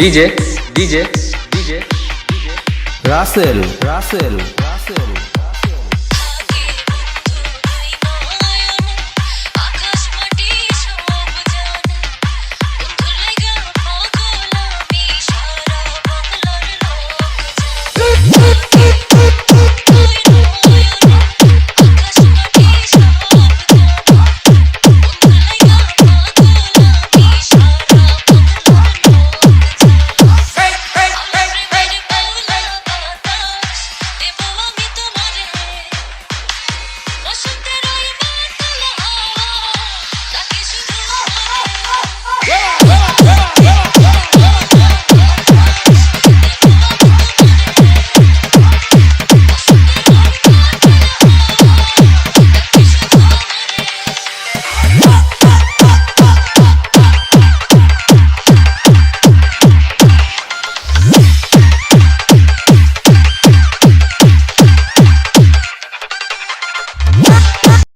DJ DJ DJ Russell Russell